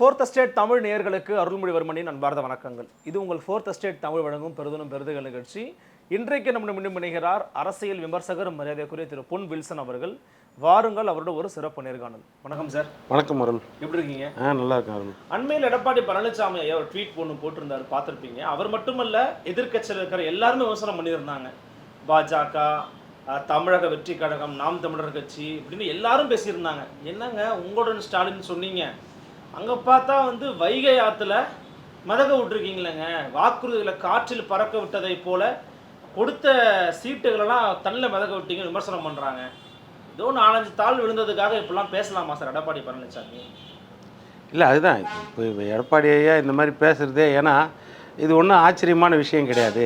Fourth state Tamil நேயர்களுக்கு அருள்மொழிவர்மனின் அன்பார்ந்த வணக்கங்கள். இது உங்கள் ஃபோர்த் ஸ்டேட் தமிழ் வழங்கும் பெருதனும் பெருதுகள் நிகழ்ச்சி. இன்றைக்கு நம்ம மீண்டும் இணைகிறார் அரசியல் விமர்சகர் மரியாதைக்குரிய திரு பொன் வில்சன் அவர்கள். வாருங்கள் அவரோட ஒரு சிறப்பு நேர்காணல். வணக்கம் சார் வணக்கம் அருள். எப்படி இருக்கீங்க? ஆ நல்லா இருக்கேன் அருள். அண்மையில் எடப்பாடி பழனிசாமி ஐயா ஒரு ட்வீட் ஒன்று போட்டிருந்தாரு பார்த்துருப்பீங்க. அவர் மட்டுமல்ல எதிர்க்கட்சியில் இருக்கிற எல்லாருமே விமர்சனம் பண்ணியிருந்தாங்க. பாஜக தமிழக வெற்றி கழகம் நாம் தமிழர் கட்சி இப்படின்னு எல்லாரும் பேசியிருந்தாங்க. என்னங்க உங்களுடன் ஸ்டாலின் சொன்னீங்க? அங்கே பார்த்தா வந்து வைகை ஆற்றுல மதக விட்டுருக்கீங்களேங்க. வாக்குறுதிகளை காற்றில் பறக்க விட்டதை போல கொடுத்த சீட்டுகளெல்லாம் தண்ணில் மிதக்க விட்டீங்க விமர்சனம் பண்ணுறாங்க ஏதோ நாலஞ்சு தாள் விழுந்ததுக்காக இப்படிலாம் பேசலாமா சார்? எடப்பாடி பழனிசாமி இல்லை அதுதான். இப்போ இப்போ எடப்பாடி ஐயா இந்த மாதிரி பேசுகிறதே ஏன்னா இது ஒன்றும் ஆச்சரியமான விஷயம் கிடையாது.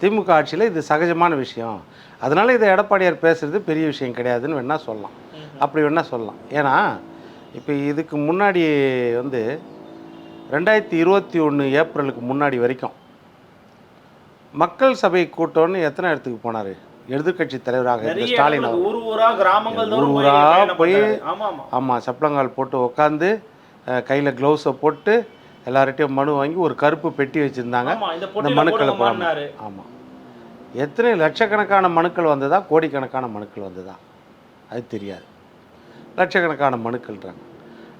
திமுக ஆட்சியில் இது சகஜமான விஷயம். அதனால் இதை எடப்பாடியார் பேசுகிறது பெரிய விஷயம் கிடையாதுன்னு வேணால் சொல்லலாம். அப்படி வேணால் சொல்லலாம். ஏன்னா இப்போ இதுக்கு முன்னாடி வந்து ரெண்டாயிரத்தி இருபத்தி ஒன்று ஏப்ரலுக்கு முன்னாடி வரைக்கும் மக்கள் சபை கூட்டம்னு எத்தனை இடத்துக்கு போனார்? எதிர்க்கட்சி தலைவராக இருந்த ஸ்டாலின் ஊர் ஊரா கிராமங்கள் ஊர் தோறும் ஊரா பயணம் போய் ஆமாம் சப்பளங்கால் போட்டு உட்காந்து கையில் க்ளவுஸை போட்டு எல்லார்கிட்டையும் மனு வாங்கி ஒரு கருப்பு பெட்டி வச்சுருந்தாங்க. இந்த மனுக்களை போடுங்கம்மான்னாரு. ஆமாம் எத்தனை லட்சக்கணக்கான மனுக்கள் வந்ததா? கோடிக்கணக்கான மனுக்கள் வந்ததா? அது தெரியாது. லட்சக்கணக்கான மனுக்கள்ன்றாங்க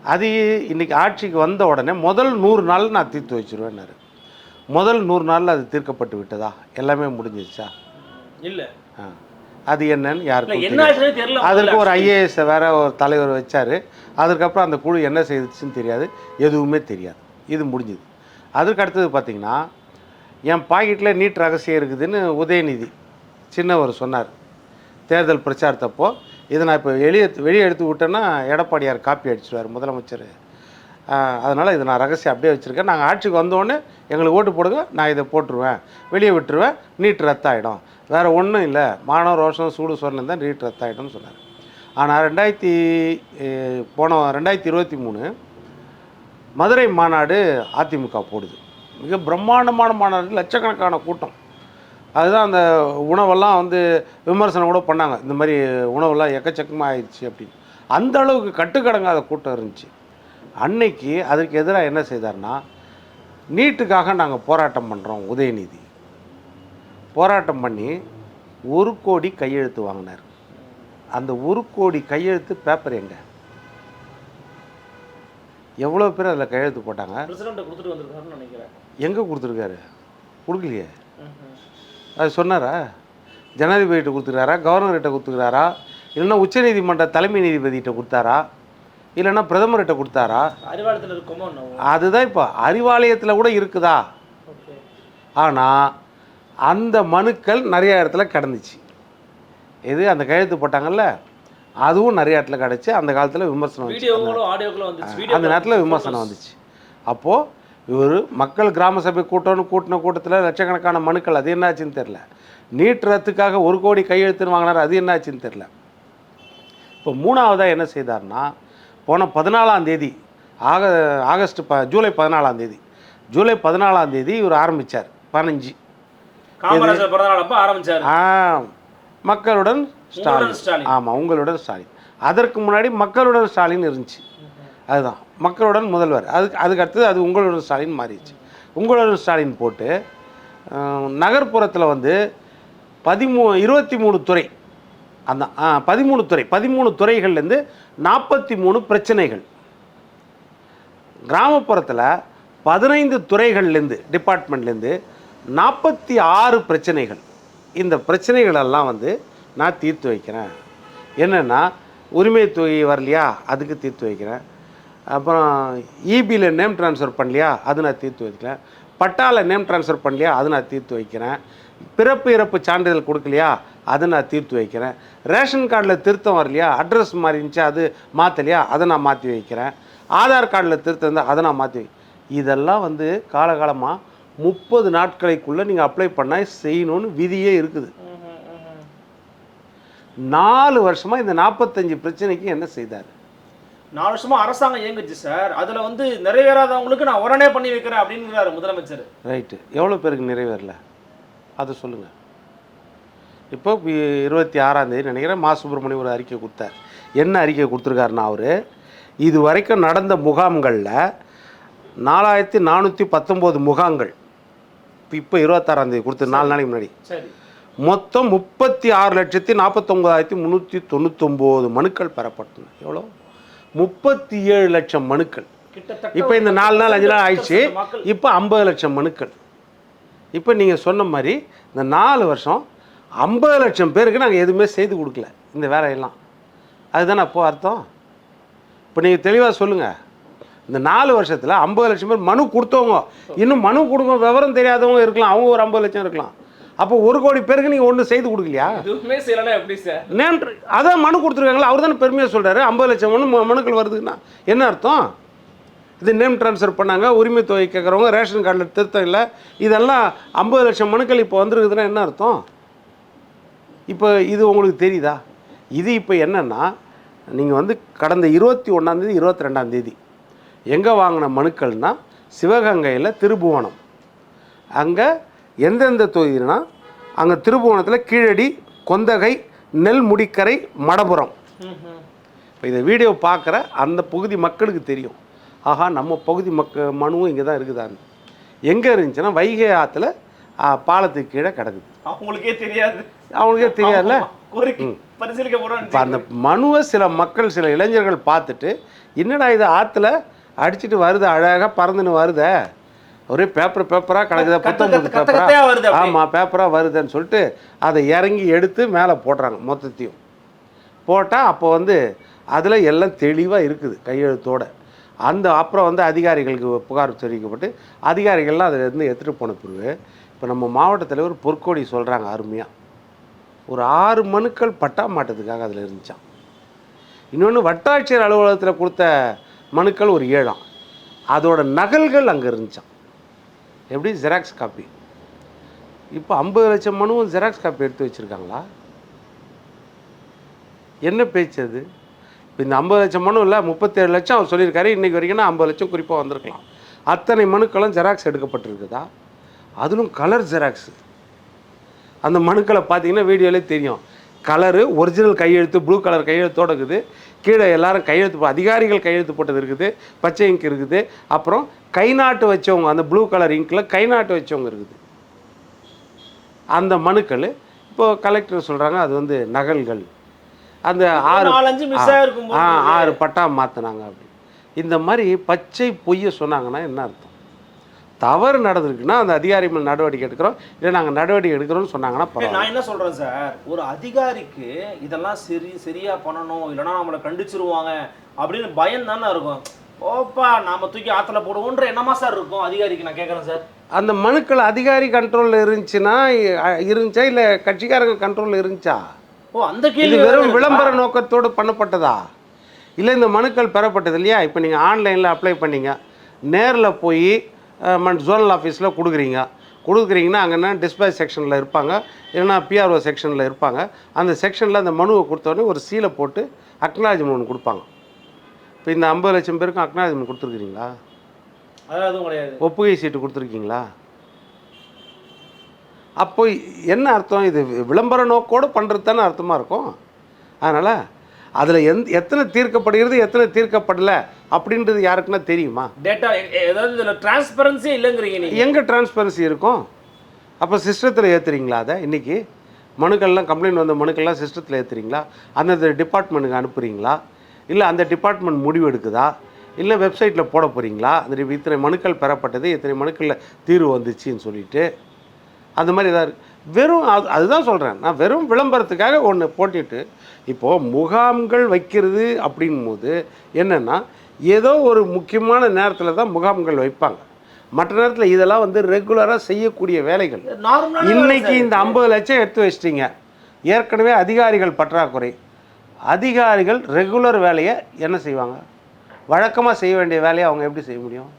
அது இன்னைக்கு ஆட்சிக்கு வந்த உடனே முதல் நூறு நாள் நான் தீர்த்து வச்சிருவேன்னாரு. முதல் நூறு நாளில் அது தீர்க்கப்பட்டு விட்டதா? எல்லாமே முடிஞ்சிருச்சா? இல்ல. ஆ. அது என்னன்னு யாருக்கும் அதற்கு ஒரு. ஐஏஎஸ் வேற ஒரு தலைவர் வச்சார். அதுக்கப்புறம் அந்த குழு என்ன செய்துச்சுன்னு தெரியாது. எதுவுமே தெரியாது. இது முடிஞ்சுது. அதுக்கு அடுத்தது பார்த்தீங்கன்னா என் பாக்கெட்டில் நீட் ரகசியம் இருக்குதுன்னு உதயநிதி சின்னவர் சொன்னார். தேர்தல் பிரச்சாரத்தப்போ இதை நான் இப்போ வெளியே வெளியே எடுத்து விட்டேன்னா எடப்பாடியார் காப்பி அடிச்சிடுவார் முதலமைச்சர். அதனால் இதை நான் ரகசியம் அப்படியே வச்சுருக்கேன். நாங்கள் ஆட்சிக்கு வந்தோடனே எங்களுக்கு ஓட்டு போடுங்க நான் இதை போட்டுருவேன். வெளியே விட்டுருவேன் நீட் ரத்தாயிடும். வேறு ஒன்றும் இல்லை. மானம் ரோஷம் சூடு சொரணம் தான் நீட் ரத்தாயிடும்னு சொன்னார். ஆனால் ரெண்டாயிரத்தி போன ரெண்டாயிரத்தி இருபத்தி மூணு மதுரை மாநாடு அதிமுக போடுது. மிக பிரம்மாண்டமான மாநாடு லட்சக்கணக்கான கூட்டம். அதுதான் அந்த உணவெல்லாம் வந்து விமர்சனம் கூட பண்ணாங்க. இந்த மாதிரி உணவெல்லாம் எக்கச்சக்கமாக ஆயிடுச்சு அப்படின்னு. அந்த அளவுக்கு கட்டுக்கடங்காத கூட்டம் இருந்துச்சு. அன்னைக்கு அதற்கு எதிராக என்ன செய்தார்னா நீட்டுக்காக நாங்கள் போராட்டம் பண்ணுறோம் உதயநிதி. போராட்டம் பண்ணி ஒரு கோடி கையெழுத்து வாங்கினார். அந்த ஒரு கோடி கையெழுத்து பேப்பர் எங்க? எவ்வளோ பேர் அதில் கையெழுத்து போட்டாங்க? எங்கே கொடுத்துருக்காரு? கொடுக்கலையே. அது சொன்னாரா? ஜனாதிபதிகிட்ட கொடுத்துருக்காரா கவர்னர்கிட்ட கொடுத்துருக்காரா இல்லைன்னா உச்சநீதிமன்ற தலைமை நீதிபதிகிட்ட கொடுத்தாரா? இல்லைன்னா பிரதமர்கிட்ட கொடுத்தாரா? அறிவாளத்தில் இருக்கோமோ அதுதான் இப்போ அறிவாலயத்தில் கூட இருக்குதா? ஆனால் அந்த மனுக்கள் நிறைய இடத்துல கிடந்துச்சு. இது அந்த கையெழுத்து போட்டாங்கல்ல? அதுவும் நிறைய இடத்துல கிடச்சி அந்த காலத்தில் விமர்சனம் அந்த நேரத்தில் விமர்சனம் வந்துச்சு. அப்போது இவர் மக்கள் கிராம சபை கூட்டம்னு கூட்டின கூட்டத்தில் லட்சக்கணக்கான மனுக்கள் அது என்னாச்சுன்னு தெரில நீட் ரத்துக்காக ஒரு கோடி கையெழுத்துன்னு வாங்கினார் அது என்னாச்சுன்னு தெரில இப்போ மூணாவதாக என்ன செய்தார்னா போன பதினாலாம் தேதி ஆக ஆகஸ்ட் ப ஜூலை பதினாலாம் தேதி ஜூலை பதினாலாம் தேதி இவர் ஆரம்பித்தார் பதினஞ்சு. மக்களுடன் ஸ்டாலின். ஆமாம் உங்களுடன் ஸ்டாலின். அதற்கு முன்னாடி மக்களுடன் ஸ்டாலின் இருந்துச்சு. அதுதான். மக்களுடன் முதல்வர். அதுக்கு அதுக்கு அடுத்தது அது உங்களுடன் ஸ்டாலின் மாறிடுச்சு. உங்களுடன் ஸ்டாலின் போட்டு நகர்ப்புறத்தில் வந்து பதிமூ இருபத்தி மூணு துறை. அந்த ஆ பதிமூணு துறை. பதிமூணு துறைகள்லேருந்து நாற்பத்தி மூணு பிரச்சனைகள். கிராமப்புறத்தில் பதினைந்து துறைகள்லேருந்து டிபார்ட்மெண்ட்லேருந்து நாற்பத்தி ஆறு பிரச்சனைகள். இந்த பிரச்சனைகளெல்லாம் வந்து நான் தீர்த்து வைக்கிறேன். என்னென்னா உரிமை தொகை வரலையா? அதுக்கு தீர்த்து வைக்கிறேன். அப்புறம் இபியில் நேம் ட்ரான்ஸ்ஃபர் பண்ணலையா? அது நான் தீர்த்து வைக்கிறேன் பட்டாவில் நேம் ட்ரான்ஸ்ஃபர் பண்ணலையா? அது நான் தீர்த்து வைக்கிறேன். பிறப்பு இறப்பு சான்றிதழ் கொடுக்கலையா? அதை நான் தீர்த்து வைக்கிறேன். ரேஷன் கார்டில் திருத்தம் வரலையா? அட்ரஸ் மாறி இருந்துச்சு? அது மாற்றலையா அதை நான் மாற்றி வைக்கிறேன். ஆதார் கார்டில் திருத்தம் இருந்தால் அதை நான் மாற்றி இதெல்லாம் வந்து காலகாலமாக முப்பது நாட்களுக்குள்ளே நீங்கள் அப்ளை பண்ணால் செய்யணும்னு விதியே இருக்குது. நாலு வருஷமாக இந்த நாற்பத்தஞ்சு பிரச்சனைக்கு என்ன செய்தார்? நாலு வருஷமா அரசாங்கம் இயங்குச்சு சார். அதுல வந்து நிறைவேறாதவங்களுக்கு நான் உடனே பண்ணி வைக்கிறேன் அப்படிங்கிறாரு முதலமைச்சர். ரைட்டு. எவ்வளோ பேருக்கு நிறைவேறல? அதை சொல்லுங்கள் இப்போ இருபத்தி ஆறாம் தேதி நினைக்கிறேன் மா. சுப்பிரமணியம் ஒரு அறிக்கை கொடுத்தார். என்ன அறிக்கை கொடுத்துருக்காருன்னா அவர்? இது வரைக்கும் நடந்த முகாம்களில் நாலாயிரத்தி நானூற்றி பத்தொம்போது முகாங்கள் இப்போ இருபத்தாறாம் தேதி கொடுத்து நாலு நாளைக்கு முன்னாடி. சரி. மொத்தம் முப்பத்தி ஆறு லட்சத்தி நாற்பத்தொம்பதாயிரத்தி முந்நூற்றி தொண்ணூத்தொம்போது மனுக்கள் பெறப்பட்டன. எவ்வளோ முப்பத்தி ஏழு லட்சம் மனுக்கள். இப்போ இந்த நாலு நாள் அஞ்சு நாள் ஆயிடுச்சு. இப்போ ஐம்பது லட்சம் மனுக்கள். இப்போ நீங்கள் சொன்ன மாதிரி இந்த நாலு வருஷம் ஐம்பது லட்சம் பேருக்கு நாங்கள் எதுவுமே செய்து கொடுக்கல. இந்த வேலையெல்லாம். அதுதானே அப்போ அர்த்தம்? இப்போ நீங்கள் தெளிவாக சொல்லுங்கள் இந்த நாலு வருஷத்தில் ஐம்பது லட்சம் பேர் மனு கொடுத்தவங்க. இன்னும் மனு கொடுக்க விவரம் தெரியாதவங்க இருக்கலாம். அவங்க ஒரு ஐம்பது லட்சம் இருக்கலாம். அப்போ ஒரு கோடி பேருக்கு நீங்கள் ஒன்றும் செய்து கொடுக்கலையா? எதுவுமே எப்படி சார்? நேம் அதான் மனு கொடுத்துருக்காங்களா அவர் தானே பெருமையாக சொல்கிறாரு ஐம்பது லட்சம் மனு மனுக்கள் வருதுன்னா. என்ன அர்த்தம்? இது நேம் ட்ரான்ஸ்ஃபர் பண்ணாங்க உரிமை தொகை கேட்குறவங்க ரேஷன் கார்டில் திருத்தம் இல்லை. இதெல்லாம் ஐம்பது லட்சம் மனுக்கள் இப்போ வந்துருக்குதுன்னா என்ன அர்த்தம்? இப்போ இது உங்களுக்கு தெரியுதா? இது இப்போ என்னென்னா நீங்கள் வந்து கடந்த இருபத்தி ஒன்றாந்தேதி இருபத்தி ரெண்டாந்தேதி எங்கே வாங்கின மனுக்கள்னா சிவகங்கையில் திருபுவனம். அங்கே எந்தெந்த தொகுதினா அங்கே திருபுவனத்தில் கீழடி கொந்தகை நெல்முடிக்கரை மடபுரம். இப்போ இந்த வீடியோ பார்க்குற அந்த பகுதி மக்களுக்கு தெரியும். ஆஹா நம்ம பகுதி மக்க மனுவும் இங்கே தான் இருக்குதான்னு. எங்கே இருந்துச்சுன்னா வைகை ஆற்றுல பாலத்துக்கு கீழே கிடக்குது. அவங்களுக்கே தெரியாது. அவங்களுக்கே தெரியாதுல்ல? இப்போ அந்த மனுவை சில மக்கள் சில இளைஞர்கள் பார்த்துட்டு என்னடா இது ஆற்றுல அடிச்சிட்டு வருது அழகாக பறந்துன்னு வருதே? ஒரே பேப்பர் பேப்பராக கிடக்குதா கத்த- புத்தம் புது கத்த- கத்த- கத்தையா வருது. ஆமாம் பேப்பராக வருதுன்னு சொல்லிட்டு அதை இறங்கி எடுத்து மேலே போடுறாங்க மொத்தத்தையும். போட்டால் அப்போ வந்து அதில் எல்லாம் தெளிவாக இருக்குது கையெழுத்தோட. அந்த அப்புறம் வந்து அதிகாரிகளுக்கு புகார் தெரிவிக்கப்பட்டு அதிகாரிகள்லாம் அதில் இருந்து எடுத்துகிட்டு போன பிறகு இப்போ நம்ம மாவட்ட தலைவர் பொற்கோடி சொல்கிறாங்க அருமையாக ஒரு ஆறு மனுக்கள் பட்டா மாட்டதுக்காக அதில் இருந்துச்சான் இன்னொன்று வட்டாட்சியர் அலுவலகத்தில் கொடுத்த மனுக்கள் ஒரு ஏழாம். அதோட நகல்கள் அங்கே இருந்துச்சான் எப்படி ஜெராக்ஸ் காப்பி இப்போ ஐம்பது லட்சம் மனுவும் ஜெராக்ஸ் காப்பி எடுத்து வச்சுருக்காங்களா? என்ன பேச்சு அது? இப்போ இந்த ஐம்பது லட்சம் மனு இல்லை முப்பத்தேழு லட்சம் அவர் சொல்லியிருக்காரு. இன்றைக்கி வரைக்கும்னா ஐம்பது லட்சம் குறிப்பாக வந்திருக்கலாம். அத்தனை மனுக்களும் ஜெராக்ஸ் எடுக்கப்பட்டிருக்குதா? அதிலும் கலர் ஜெராக்ஸ் அந்த மனுக்களை பார்த்தீங்கன்னா வீடியோலே தெரியும். கலரு ஒரிஜினல் கையெழுத்து ப்ளூ கலர் கையெழுத்து இருக்குது. கீழே எல்லாரும் கையெழுத்து அதிகாரிகள் கையெழுத்து போட்டது இருக்குது பச்சை இங்க் இருக்குது. அப்புறம் கை நாட்டு வச்சவங்க அந்த ப்ளூ கலர் இங்கில் கை நாட்டு வச்சவங்க இருக்குது. அந்த மனுக்கள் இப்போ கலெக்டர் சொல்கிறாங்க அது வந்து நகல்கள். அந்த ஆறு. ஆறு பட்டா மாற்றினாங்க அப்படி. இந்த மாதிரி பச்சை பொய்யை சொன்னாங்கன்னா என்ன அர்த்தம்? தவறு நடந்திருக்குன்னா அந்த அதிகாரி மேல் நடவடிக்கை எடுக்கிறோம். இல்லை நாங்கள் நடவடிக்கை எடுக்கிறோம்னு சொன்னாங்கன்னா நான் என்ன சொல்றேன் சார்? ஒரு அதிகாரிக்கு இதெல்லாம் சரி சரியா பண்ணணும் இல்லைன்னா நம்மளை கண்டிச்சிருவாங்க அப்படின்னு பயம் தானே இருக்கும். ஓப்பா நாம தூக்கி ஆத்துல போடுவோன்ற என்னமா சார் இருக்கும் அதிகாரிக்கு நான் கேட்கறேன் சார். அந்த மனுக்கள் அதிகாரி கண்ட்ரோலில் இருந்துச்சுன்னா இருந்துச்சா? இல்லை கட்சிக்காரங்க கண்ட்ரோலில் இருந்துச்சா? ஓ அந்த கேள்வி வேற வெறும்? விளம்பர நோக்கத்தோடு பண்ணப்பட்டதா? இல்லை இந்த மனுக்கள் பெறப்பட்டது இல்லையா? இப்போ நீங்கள் ஆன்லைனில் அப்ளை பண்ணீங்க. நேரில் போய் ஜோனல் ஆஃபீஸில் கொடுக்குறீங்க. கொடுக்குறீங்கன்னா அங்கன்னா டிஸ்பேச் செக்ஷனில் இருப்பாங்க. இல்லைன்னா பிஆர்ஓ செக்ஷனில் இருப்பாங்க. அந்த செக்ஷனில் அந்த மனுவை கொடுத்தோடனே ஒரு சீலை போட்டு அக்னாலஜ்மெண்ட் ஒன்று கொடுப்பாங்க. இப்போ இந்த ஐம்பது லட்சம் பேருக்கும் அக்னாலஜ்மெண்ட் கிடையாது. ஒப்புகை சீட்டு கொடுத்துருக்கீங்களா? அப்போ என்ன அர்த்தம்? இது விளம்பர நோக்கோடு பண்ணுறது தானே அர்த்தமாக இருக்கும். அதனால் அதில் எந் எத்தனை தீர்க்கப்படுகிறது எத்தனை தீர்க்கப்படலை அப்படின்றது யாருக்குன்னா தெரியுமா? டேட்டா ஏதாவது இதுல டிரான்ஸ்பரன்சியே இல்லைங்கிறீங்க எங்கே டிரான்ஸ்பரன்சி இருக்கும்? அப்போ சிஸ்டத்தில் ஏற்றுறீங்களா அதை? இன்றைக்கி மனுக்கள்லாம் கம்ப்ளைண்ட் வந்த மனுக்கள்லாம் சிஸ்டத்தில் ஏற்றுறீங்களா அந்தந்த டிபார்ட்மெண்ட்டுக்கு அனுப்புகிறீங்களா இல்லை அந்த டிபார்ட்மெண்ட் முடிவு எடுக்குதா? இல்லை வெப்சைட்டில் போட போகிறீங்களா அந்த இத்தனை மனுக்கள் பெறப்பட்டது இத்தனை மனுக்களில் தீர்வு வந்துச்சுன்னு சொல்லிட்டு அந்த மாதிரி ஏதாவது வெறும் அது அதுதான் சொல்கிறேன் நான் வெறும் விளம்பரத்துக்காக ஒன்று போட்டுட்டு இப்போது முகாம்கள் வைக்கிறது அப்படின் போது என்னென்னா ஏதோ ஒரு முக்கியமான நேரத்தில் தான் முகாம்கள் வைப்பாங்க. மற்ற நேரத்தில் இதெல்லாம் வந்து ரெகுலராக செய்யக்கூடிய வேலைகள். இன்னைக்கு இந்த ஐம்பது லட்சம் எடுத்து வச்சிட்டீங்க. ஏற்கனவே அதிகாரிகள் பற்றாக்குறை. அதிகாரிகள் ரெகுலர் வேலையை என்ன செய்வாங்க? வழக்கமாக செய்ய வேண்டிய வேலையை அவங்க எப்படி செய்ய முடியும்?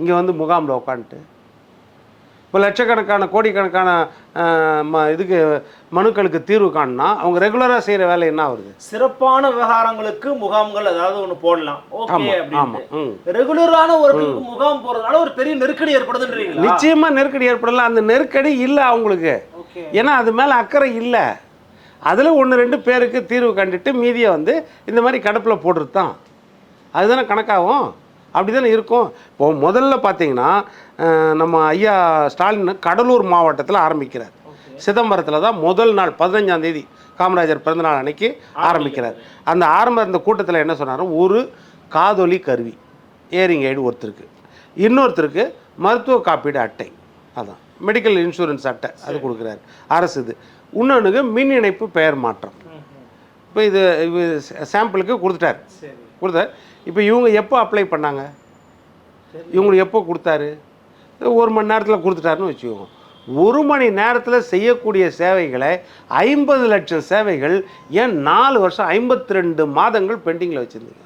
இங்கே வந்து முகாமில் உட்காந்துட்டு இப்போ லட்சக்கணக்கான கோடிக்கணக்கான ம இதுக்கு மனுக்களுக்கு தீர்வு காணுனா அவங்க ரெகுலராக செய்கிற வேலை என்ன வருது சிறப்பான விவகாரங்களுக்கு முகாம்கள் ஏதாவது ஒண்ணு போடலாம். ஓகே ரெகுலரான ஒரு முகாம் போறதுனால ஒரு பெரிய நெருக்கடி ஏற்படுதுன்றீங்களா? நிச்சயமாக நெருக்கடி ஏற்படலாம். அந்த நெருக்கடி இல்லை அவங்களுக்கு. ஏன்னா அது மேலே அக்கறை இல்லை. அதில் ஒன்று ரெண்டு பேருக்கு தீர்வு கண்டுட்டு மீதியை வந்து இந்த மாதிரி கடப்பில் போடுறது தான் அதுதானே கணக்காகும்? அப்படி தானே இருக்கும். இப்போ முதல்ல பார்த்தீங்கன்னா நம்ம ஐயா ஸ்டாலின் கடலூர் மாவட்டத்தில் ஆரம்பிக்கிறார். சிதம்பரத்தில் தான் முதல் நாள் பதினஞ்சாம் தேதி காமராஜர் பிறந்தநாள் அன்னைக்கு ஆரம்பிக்கிறார். அந்த ஆரம்ப இந்த கூட்டத்தில் என்ன சொன்னார்? ஒரு காதொலி கருவி ஏரிங் எய்டு ஒருத்தருக்கு. இன்னொருத்தருக்கு மருத்துவ காப்பீடு அட்டை. அதான். மெடிக்கல் இன்சூரன்ஸ் அட்டை அது கொடுக்குறாரு. அரசு இது. இன்னொன்றுக்கு மின் இணைப்பு பெயர் மாற்றம். இப்போ இது இது சாம்பிளுக்கு கொடுத்துட்டார். கொடுத்தார். இப்போ இவங்க எப்போ அப்ளை பண்ணாங்க? இவங்களுக்கு எப்போ கொடுத்தாரு? ஒரு மணி நேரத்தில் கொடுத்துட்டாருன்னு வச்சுக்கோங்க. ஒரு மணி நேரத்தில் செய்யக்கூடிய சேவைகளை ஐம்பது லட்சம் சேவைகள் ஏன் நாலு வருஷம் ஐம்பத்தி ரெண்டு மாதங்கள் பெண்டிங்கில் வச்சுருந்தீங்க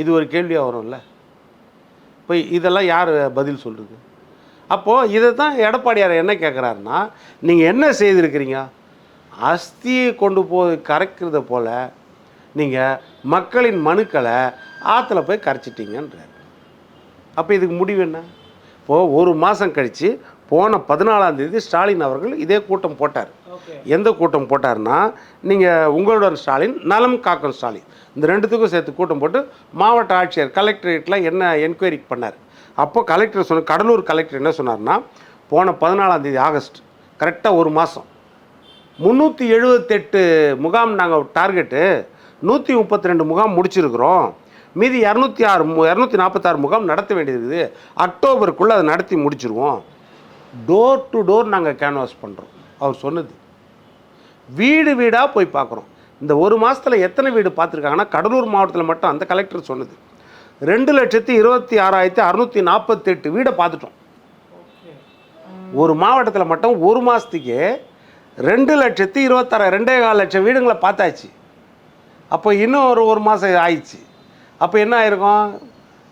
இது ஒரு கேள்வியாக வரும்ல. இப்போ இதெல்லாம் யார் பதில் சொல்கிறது அப்போது இதை தான் எடப்பாடியார் என்ன கேட்குறாருன்னா நீங்கள் என்ன செய்திருக்கிறீங்க? அஸ்தியை கொண்டு போய் கரைக்கிறத போல் நீங்கள் மக்களின் மனுக்களை ஆற்றுல போய் கரைச்சிட்டீங்கன்றார். அப்போ இதுக்கு முடிவு என்ன? இப்போது ஒரு மாதம் கழித்து போன பதினாலாம் தேதி ஸ்டாலின் அவர்கள் இதே கூட்டம் போட்டார். எந்த கூட்டம் போட்டார்னா நீங்கள் உங்களுடன் ஸ்டாலின் நலம் காக்கும் ஸ்டாலின். இந்த ரெண்டுத்துக்கும் சேர்த்து கூட்டம் போட்டு மாவட்ட ஆட்சியர் கலெக்டரேட்டில் என்ன என்கொயரி பண்ணார்? அப்போ கலெக்டர் சொன்ன கடலூர் கலெக்டர் என்ன சொன்னார்னா போன பதினாலாம் தேதி ஆகஸ்ட் கரெக்டாக ஒரு மாதம் முந்நூற்றி எழுபத்தெட்டு முகாம் நாங்கள் டார்கெட்டு நூற்றி முப்பத்தி ரெண்டு முகாம் முடிச்சிருக்கிறோம். மீதி இரநூத்தி ஆறு மு இரநூத்தி நாற்பத்தாறு முகாம் நடத்த வேண்டியது அக்டோபருக்குள்ளே அதை நடத்தி முடிச்சிருவோம். டோர் டு டோர் நாங்கள் கேன்வாஸ் பண்ணுறோம் அவர் சொன்னது. வீடு வீடாக போய் பார்க்குறோம் இந்த ஒரு மாதத்தில் எத்தனை வீடு பார்த்துருக்காங்கன்னா கடலூர் மாவட்டத்தில் மட்டும் அந்த கலெக்டர் சொன்னது. ரெண்டு லட்சத்தி இருபத்தி ஆறாயிரத்தி அறுநூற்றி நாற்பத்தெட்டு வீடை பார்த்துட்டோம். ஒரு மாவட்டத்தில் மட்டும் ஒரு மாதத்துக்கே ரெண்டு லட்சத்தி இருபத்தாறு ரெண்டே கால் லட்சம் வீடுங்களை பார்த்தாச்சு. அப்போ இன்னும் ஒரு ஒரு மாதம் ஆயிடுச்சு. அப்போ என்ன ஆயிருக்கும்?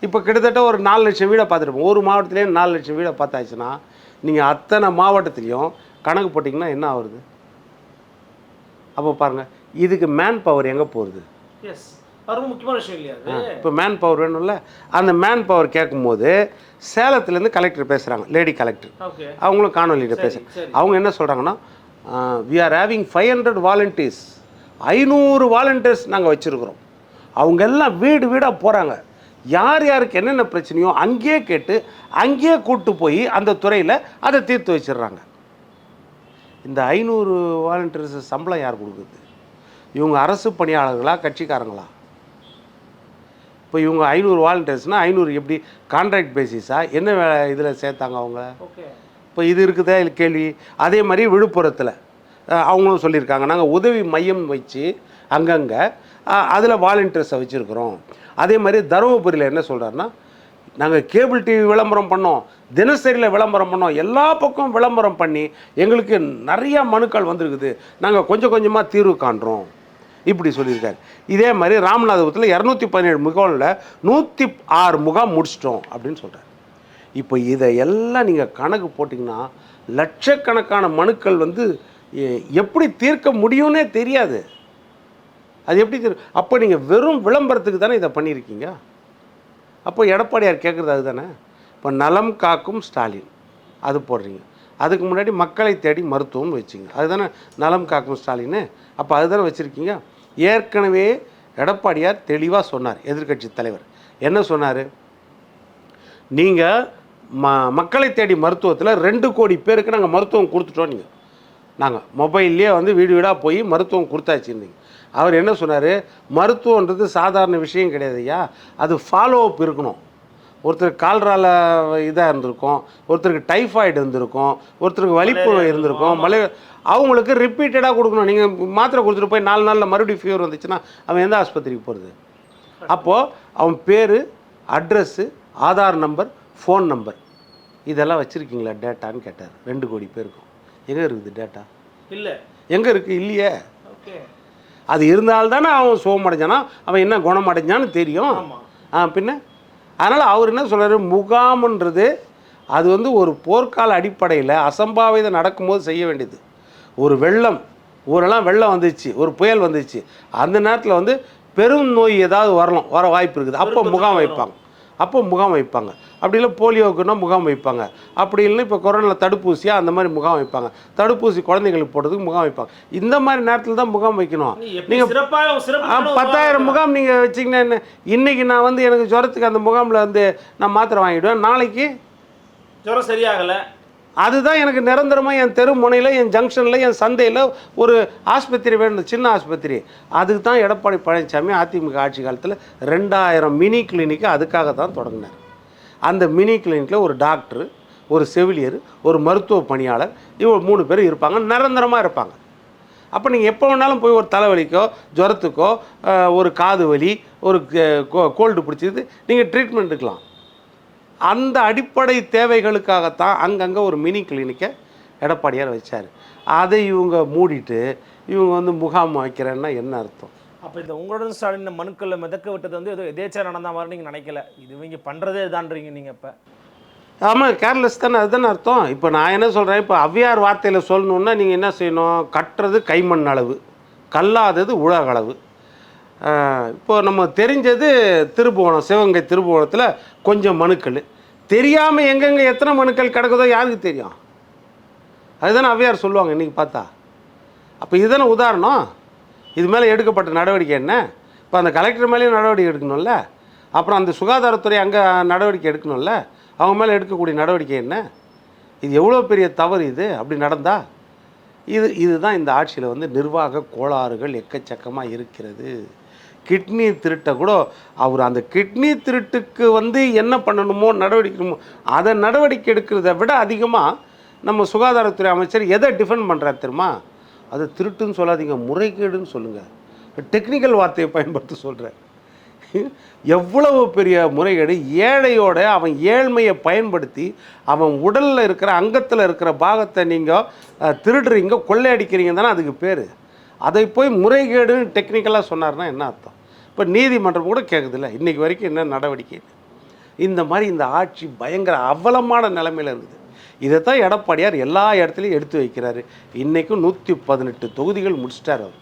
இப்போ கிட்டத்தட்ட ஒரு நாலு லட்சம் வீடை பார்த்துருப்போம் ஒரு மாவட்டத்துலேயே நாலு லட்சம் வீடை பார்த்தாச்சுன்னா நீங்கள் அத்தனை மாவட்டத்துலேயும் கணக்கு போட்டிங்கன்னா என்ன ஆகுது அப்போ பாருங்கள் இதுக்கு மேன் பவர் எங்கே போகுது? எஸ் அது ரொம்ப முக்கியமான விஷயம் இல்லையா அது? இப்போ மேன் பவர் வேணும்ல. அந்த மேன் பவர் கேட்கும்போது சேலத்துலேருந்து கலெக்டர் பேசுகிறாங்க லேடி கலெக்டர் அவங்களும் காணொலியில் சரி. அவங்க என்ன சொல்கிறாங்கன்னா we are having five hundred volunteers ஐநூறு வாலண்டியர்ஸ் நாங்கள் வச்சுருக்குறோம். அவங்க எல்லாம் வீடு வீடாக போகிறாங்க யார் யாருக்கு என்னென்ன பிரச்சனையோ அங்கேயே கேட்டு அங்கேயே கூட்டு போய் அந்த துறையில் அதை தீர்த்து வச்சிடுறாங்க. இந்த ஐநூறு வாலண்டியர்ஸ் சம்பளம் யார் கொடுக்குது? இவங்க அரசு பணியாளர்களா கட்சிக்காரங்களா? இப்போ இவங்க ஐநூறு வாலண்டியர்ஸ்னால் ஐநூறு எப்படி கான்ட்ராக்ட் பேசிஸா என்ன இதில் சேர்த்தாங்க அவங்க? ஓகே இப்போ இது இருக்குதா இல்லை கேள்வி? அதே மாதிரி விழுப்புரத்தில் அவங்களும் சொல்லியிருக்காங்க. நாங்கள் உதவி மையம் வச்சு அங்கங்கே அதில் வாலண்டியர்ஸை வச்சுருக்குறோம். அதே மாதிரி தருமபுரியில் என்ன சொல்கிறாருன்னா நாங்கள் கேபிள் டிவி விளம்பரம் பண்ணோம் தினசரியில் விளம்பரம் பண்ணோம் எல்லா பக்கம் விளம்பரம் பண்ணி எங்களுக்கு நிறையா மனுக்கள் வந்திருக்குது. நாங்கள் கொஞ்சம் கொஞ்சமாக தீர்வு காண்றோம். இப்படி சொல்லியிருக்காரு. இதே மாதிரி ராமநாதபுரத்தில் இரநூத்தி பதினேழு முகாமில் நூற்றி ஆறு முகாம் முடிச்சிட்டோம் அப்படின்னு சொல்கிறார் இப்போ இதை எல்லாம் நீங்கள் கணக்கு போட்டிங்கன்னா லட்சக்கணக்கான மனுக்கள் வந்து எ- எப்படி தீர்க்க முடியும்னே தெரியாது. அது எப்படி தெரியும் அப்போ நீங்கள் வெறும் விளம்பரத்துக்கு தானே இதை பண்ணியிருக்கீங்க? அப்போ எடப்பாடியார் கேட்குறது அதுதானே? இப்போ நலம் காக்கும் ஸ்டாலின் அது போடுறீங்க. அதுக்கு முன்னாடி மக்களை தேடி மருத்துவம்னு வச்சிங்க. அதுதானே நலம் காக்கும் ஸ்டாலின்னு? அப்போ அதுதானே வச்சுருக்கீங்க? ஏற்கனவே எடப்பாடியார் தெளிவாக சொன்னார் எதிர்க்கட்சி தலைவர். என்ன சொன்னார்? நீங்கள் ம மக்களை தேடி மருத்துவத்தில் ரெண்டு கோடி பேருக்கு நாங்கள் மருத்துவம் கொடுத்துட்டோம் நீங்கள் நாங்கள் மொபைல்லையே வந்து வீடு வீடாக போய் மருத்துவம் கொடுத்தாச்சுருந்தீங்க அவர் என்ன சொன்னார்? மருத்துவன்றது சாதாரண விஷயம் கிடையாது ஐயா. அது ஃபாலோ அப் இருக்கணும். ஒருத்தருக்கு கால்ரால இதாக இருந்திருக்கும் ஒருத்தருக்கு டைஃபாய்டு இருந்திருக்கும் ஒருத்தருக்கு வலிப்பு இருந்திருக்கும். மலை அவங்களுக்கு ரிப்பீட்டடாக கொடுக்கணும். நீங்கள் மாத்திரை கொடுத்துட்டு போய் நாலு நாளில் மறுபடியும் ஃபீவர் வந்துச்சுன்னா அவன் எந்த ஆஸ்பத்திரிக்கு போகிறது அப்போது அவன் பேர் address Aadhaar number phone number. இதெல்லாம் வச்சுருக்கீங்களா? டேட்டான்னு கேட்டார். ரெண்டு கோடி பேருக்கும். எங்கே இருக்குது டேட்டா? இல்ல. எங்கே இருக்குது இல்லையே. ஓகே. அது இருந்தால்தானே அவன் சோகமடைஞ்சானா அவன் என்ன குணமடைஞ்சான்னு தெரியும். ஆமா. ஆ பின்ன? அதனால் அவர் என்ன சொல்றாரு? முகாம்ன்றது அது வந்து ஒரு போர்க்கால அடிப்படையில் அசம்பாவிதம் நடக்கும்போது செய்ய வேண்டியது. ஒரு வெள்ளம் ஊரெல்லாம் வெள்ளம் வந்துச்சு ஒரு புயல் வந்துச்சு. அந்த நேரத்தில் வந்து பெரும் நோய் ஏதாவது வரலாம் வர வாய்ப்பு இருக்குது. அப்போ முகாம் வைப்பாங்க. அப்போ முகாம் வைப்பாங்க. அப்படி இல்லை போலியோவுக்குன்னா முகாம் வைப்பாங்க. அப்படி இல்லை இப்போ கொரோனாவில் தடுப்பூசியாக அந்த மாதிரி முகாம் வைப்பாங்க. தடுப்பூசி குழந்தைங்களுக்கு போடுறதுக்கு முகாம் வைப்பாங்க. இந்த மாதிரி நேரத்தில் தான் முகாம் வைக்கணும். நீ எப்படி நீங்க சிறப்பா சிறப்பு ஆ, பண்ணணும் பத்தாயிரம். முகாம் நீங்கள் வச்சிங்கன்னா என்ன? இன்னைக்கு நான் வந்து எனக்கு ஜுரத்துக்கு அந்த முகாமில் வந்து நான் மாத்திரை வாங்கிடுவேன். நாளைக்கு? ஜுரம் சரியாகல. அதுதான் எனக்கு நிரந்தரமாக என் தெரு முனையில் என் ஜங்ஷனில் என் சந்தையில் ஒரு ஆஸ்பத்திரி வேணும். சின்ன ஆஸ்பத்திரி. அதுக்கு தான் எடப்பாடி பழனிசாமி அதிமுக ஆட்சி காலத்தில் ரெண்டாயிரம் மினி கிளினிக்கு அதுக்காக தான் தொடங்கினார். அந்த மினி கிளினிக்கில் ஒரு டாக்டர் ஒரு செவிலியர் ஒரு மருத்துவ பணியாளர் இவங்க மூணு பேர் இருப்பாங்க நிரந்தரமாக இருப்பாங்க. அப்போ நீங்கள் எப்போ வேணாலும் போய் ஒரு தலைவலிக்கோ ஜுரத்துக்கோ ஒரு காது வலி ஒரு கோல்டு பிடிச்சது நீங்கள் ட்ரீட்மெண்ட் எடுக்கலாம். அந்த அடிப்படை தேவைகளுக்காகத்தான் அங்கங்கே ஒரு மினி கிளினிக்கை எடப்பாடியார் வச்சார். அதை இவங்க மூடிட்டு இவங்க வந்து முகாம் வைக்கிறேன்னா என்ன அர்த்தம்? அப்போ இந்த உங்களுடன் ஸ்டாலின் இந்த மனுக்களை மிதக்க விட்டது வந்து எதுவும் எதேச்சா நடந்த மாதிரி நீங்கள் நினைக்கல. இது இவங்க பண்ணுறதே இதான்றீங்க நீங்கள் இப்போ. ஆமாம் கேர்லெஸ் தானே அதுதானே அர்த்தம். இப்போ நான் என்ன சொல்கிறேன் இப்போ அவ்வியார் வார்த்தையில் சொல்லணுன்னா நீங்கள் என்ன செய்யணும்? கட்டுறது கைமண் அளவு. கல்லாதது உலக அளவு. இப்போது நம்ம தெரிஞ்சது திருபுவனம் சிவகங்கை திருபுவனத்தில் கொஞ்சம் மனுக்கள். தெரியாமல் எங்கெங்கே எத்தனை மனுக்கள் கிடக்குதோ யாருக்கு தெரியும்? அதுதானே ஔவையார் சொல்லுவாங்க இன்றைக்கி பார்த்தா. அப்போ இதுதானே உதாரணம்? இது மேலே எடுக்கப்பட்ட நடவடிக்கை என்ன? இப்போ அந்த கலெக்டர் மேலேயும் நடவடிக்கை எடுக்கணும்ல? அப்புறம் அந்த சுகாதாரத்துறை அங்கே நடவடிக்கை எடுக்கணும்ல? அவங்க மேலே எடுக்கக்கூடிய நடவடிக்கை என்ன? இது எவ்வளோ பெரிய தவறு இது? அப்படி நடந்தா? இது இதுதான் இந்த ஆட்சியில் வந்து நிர்வாக கோளாறுகள் எக்கச்சக்கமாக இருக்கிறது. கிட்னி திருட்டை கூட அவர் அந்த கிட்னி திருட்டுக்கு வந்து என்ன பண்ணணுமோ நடவடிக்கணுமோ அதை நடவடிக்கை எடுக்கிறத விட அதிகமாக நம்ம சுகாதாரத்துறை அமைச்சர் எதை டிஃபெண்ட் பண்ணுறாரு தெரியுமா? அதை திருட்டுன்னு சொல்லாதீங்க முறைகேடுன்னு சொல்லுங்கள் டெக்னிக்கல் வார்த்தையை பயன்படுத்த சொல்கிறேன் எவ்வளவு பெரிய முறைகேடு ஏழையோட அவன் ஏழ்மையை பயன்படுத்தி அவன் உடலில் இருக்கிற அங்கத்தில் இருக்கிற பாகத்தை நீங்கள் திருடுறீங்க கொள்ளையடிக்கிறீங்க தானே அதுக்கு பேர். அதை போய் முறைகேடுன்னு டெக்னிக்கலாக சொன்னார்னா என்ன அர்த்தம்? இப்போ நீதிமன்றம் கூட கேட்குதுல்ல இன்றைக்கி வரைக்கும் என்ன நடவடிக்கை? இந்த மாதிரி இந்த ஆட்சி பயங்கர அவலமான நிலைமையில் இருக்குது. இதைத்தான் எடப்பாடியார் எல்லா இடத்துலையும் எடுத்து வைக்கிறாரு. இன்றைக்கும் நூற்றி பதினெட்டு தொகுதிகள் முடிச்சிட்டார் அவர்.